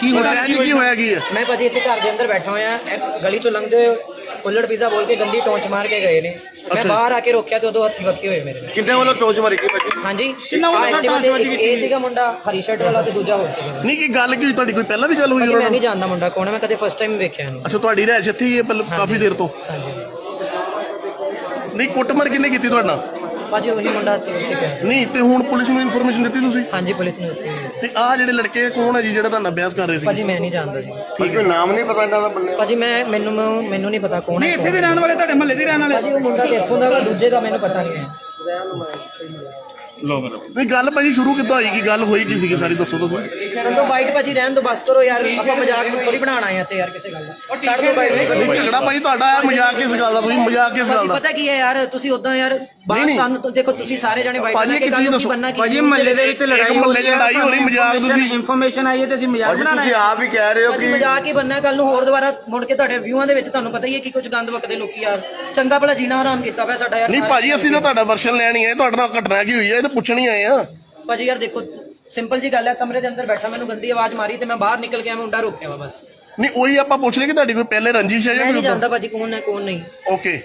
ਕੀ ਦੱਸਿਆ ਜੀ ਕੀ ਹੋਇਆ? ਕੀ ਹੈ ਮੈਂ ਭਾਜੀ ਇੱਥੇ ਘਰ ਦੇ ਅੰਦਰ ਬੈਠਾ ਹੋਇਆ। ਇਹ ਗਲੀ ਚੋਂ ਲੰਘਦੇ ਹੋਏ ਕੁੱਲੜ ਪੀਜ਼ਾ ਬੋਲ ਕੇ ਗੰਦੀ ਟੌਂਚ ਮਾਰ ਕੇ ਗਏ ਨੇ। ਮੈਂ ਬਾਹਰ ਆ ਕੇ ਰੋਕਿਆ ਤੇ ਉਦੋਂ ਹੱਥੀ ਵੱਖੀ ਹੋਏ ਮੇਰੇ। ਨਾਲ। ਕਿੰਨੇ ਵੱਲੋਂ ਟੋਚ ਮਾਰੀ ਕੀ ਭਾਜੀ? ਹਾਂਜੀ। ਕਿੰਨਾ ਵੱਲੋਂ ਇਹ ਸੀਗਾ ਮੁੰਡਾ ਹਰੀ ਸ਼ਰਟ ਵਾਲਾ ਤੇ ਦੂਜਾ ਹੋਰ ਸੀਗਾ। ਨਹੀਂ ਕੀ ਗੱਲ ਕੀ ਹੋਈ? ਤੁਹਾਡੀ ਕੋਈ ਪਹਿਲਾਂ ਵੀ ਗੱਲ ਹੋਈ ਮੈਂ ਨਹੀਂ ਜਾਣਦਾ ਮੁੰਡਾ ਕੌਣ ਹੈ ਮੈਂ ਕਦੇ ਫਸਟ ਟਾਈਮ ਵੇਖਿਆ ਇਹਨੂੰ। ਅੱਛਾ ਤੁਹਾਡੀ ਰਹਿਸ਼ ਇੱਥੇ ਹੀ ਹੈ ਕਾਫੀ ਦੇਰ ਤੋਂ? ਹਾਂਜੀ। ਨਹੀਂ ਕੁੱਟਮਾਰ ਕਿੰਨੇ ਕੀਤੀ ਤੁਹਾਡੇ ਭਾਜੀ ਉਹੀ ਮੁੰਡਾ ਤੇ ਨਹੀਂ ਤੇ ਹੁਣ ਪੁਲਿਸ ਨੂੰ ਇਨਫੋਰਮੇਸ਼ਨ ਦਿੱਤੀ ਤੁਸੀਂ? ਹਾਂਜੀ ਪੁਲਿਸ ਨੇ ਦਿੱਤੀ ਹੋਈ ਹੈ। ਤੇ ਆਹ ਜਿਹੜੇ ਲੜਕੇ ਕੌਣ ਹੈ ਜੀ ਜਿਹੜਾ ਤੁਹਾਨੂੰ ਅਭਿਆਸ ਕਰ ਰਹੇ ਸੀ? ਭਾਜੀ ਮੈਂ ਨਹੀਂ ਜਾਣਦਾ ਜੀ। ਠੀਕ ਹੈ ਨਾਮ ਨਹੀਂ ਪਤਾ ਇਹਨਾਂ ਦਾ ਬੰਦੇ ਭਾਜੀ ਮੈਂ ਮੈਨੂੰ ਮੈਨੂੰ ਨਹੀਂ ਪਤਾ ਕੌਣ ਨਹੀਂ ਹੈ ਇੱਥੇ ਦੇ ਰਹਿਣ ਵਾਲੇ ਤੁਹਾਡੇ ਮਹੱਲੇ ਦੇ ਰਹਿਣ ਵਾਲੇ? ਭਾਜੀ ਉਹ ਮੁੰਡਾ ਤੇ ਇੱਥੋਂ ਦਾ ਵਾ, ਦੂਜੇ ਦਾ ਮੈਨੂੰ ਪਤਾ ਨਹੀਂ ਹੈ। ਨਹੀਂ ਗੱਲ ਭਾਜੀ ਸ਼ੁਰੂ ਕਿੱਦਾਂ ਹੋਈ ਕੀ? ਗੱਲ ਹੋਈ ਕੀ ਸੀਗੀ? ਸਾਰੀ ਦੱਸੋ ਤੁਸੀਂ। ਛੱਡ ਦੋ ਬਾਈਟ ਭਾਜੀ ਰਹਿਣ ਦੋ ਬਸ ਕਰੋ ਯਾਰ ਆਪਾਂ ਮਜ਼ਾਕ ਥੋੜੀ ਬਣਾਉਣ ਆਏ ਆ ਤੇ ਯਾਰ ਕਿਸੇ ਗੱਲ ਦਾ। ਛੱਡ ਦੋ ਬਾਈਟ ਨਹੀਂ ਝਗੜਾ ਭਾਜੀ ਤੁਹਾਡਾ ਹੈ ਮਜ਼ਾਕ ਕਿਸ ਗੱਲ ਦਾ? ਤੁਸੀਂ ਮਜ਼ਾਕ ਕਿਸ ਗੱਲ ਭਾਜੀ ਦਾ? ਪਤਾ ਕੀ ਹੈ ਯਾਰ ਤੁਸੀਂ ਉਦਾਂ ਯਾਰ ਬਾਹਰ ਨਹੀਂ। ਤੁਹਾਨੂੰ ਤਾਂ ਦੇਖੋ ਤੁਸੀਂ ਸਾਰੇ ਜਣੇ ਬਾਈਟ ਭਾਜੀ, ਕੇ ਇੱਕ ਗੱਲ ਚੀਜ਼ ਨੂੰ ਕੀ ਦੱਸੋ। ਬੰਨਾ ਕੀ ਭਾਜੀ ਮਹੱਲੇ ਦੇ ਵਿੱਚ ਲੜਾਈ ਮੁਹੱਲੇ 'ਚ ਲੜਾਈ ਹੋ ਰਹੀ, ਮਜ਼ਾਕ ਤੁਸੀਂ- ਇਨਫੋਰਮੇਸ਼ਨ ਆਈ ਹੈ ਤੇ ਅਸੀਂ ਮਜ਼ਾਕ ਬਣਾਣਾ ਹੈ। ਆਪ ਹੀ ਕਹਿ ਰਹੇ ਭਾਜੀ ਮਜ਼ਾਕ ਹੀ ਬੰਨਾ ਕੱਲ ਨੂੰ ਹੋਰ ਦੁਬਾਰਾ ਮੁੜ ਕੇ ਤੁਹਾਡੇ ਵਿਊਆਂ ਦੇ ਵਿੱਚ ਤੁਹਾਨੂੰ ਪਤਾ ਹੀ ਹੈ ਕਿ ਕੁਝ ਗੰਦ ਵਕਦੇ ਲੋਕੀ ਯਾਰ ਚੰਗਾ ਭਲਾ ਜੀਣਾ ਹਰਾਮ ਕੀਤਾ ਪਿਆ ਸਾਡਾ ਯਾਰ ਨਹੀਂ ਭਾਜੀ ਅਸੀਂ ਤਾਂ ਤੁਹਾਡਾ ਵਰਸ਼ਨ ਲੈਣੀ ਹੈ ਤੁਹਾਡੇ ਨਾਲ ਘਟਨਾ ਕੀ ਹੋਈ ਹੈ ਇਹ ਤਾਂ ਪੁੱਛਣੀ ਆਏ ਆ। ਭਾਜੀ ਯਾਰ ਦੇਖੋ ਸਿੰਪਲ ਜੀ ਗੱਲ ਹੈ ਕਮਰੇ ਦੇ ਅੰਦਰ ਬੈਠਾ ਮੈਨੂੰ ਗੰਦੀ ਆਵਾਜ਼ ਮਾਰੀ ਤੇ ਮੈਂ ਬਾਹਰ ਨਿਕਲ ਕੇ ਆ ਮੁੰਡਾ ਰੋਕਿਆ ਵਾ ਬਸ। ਨਹੀਂ ਉਹੀ ਆਪਾਂ ਪੁੱਛ ਰਹੇ ਕਿ ਤੁਹਾਡੀ ਕੋਈ ਪਹਿਲੇ ਰੰਜਿਸ਼ ਹੈ ਮੈਂ ਨਹੀਂ ਜਾਂ ਜਾਣਦਾ ਭਾਜੀ ਕੌਣ ਹੈ ਕੌਣ ਨਹੀਂ। ਓਕੇ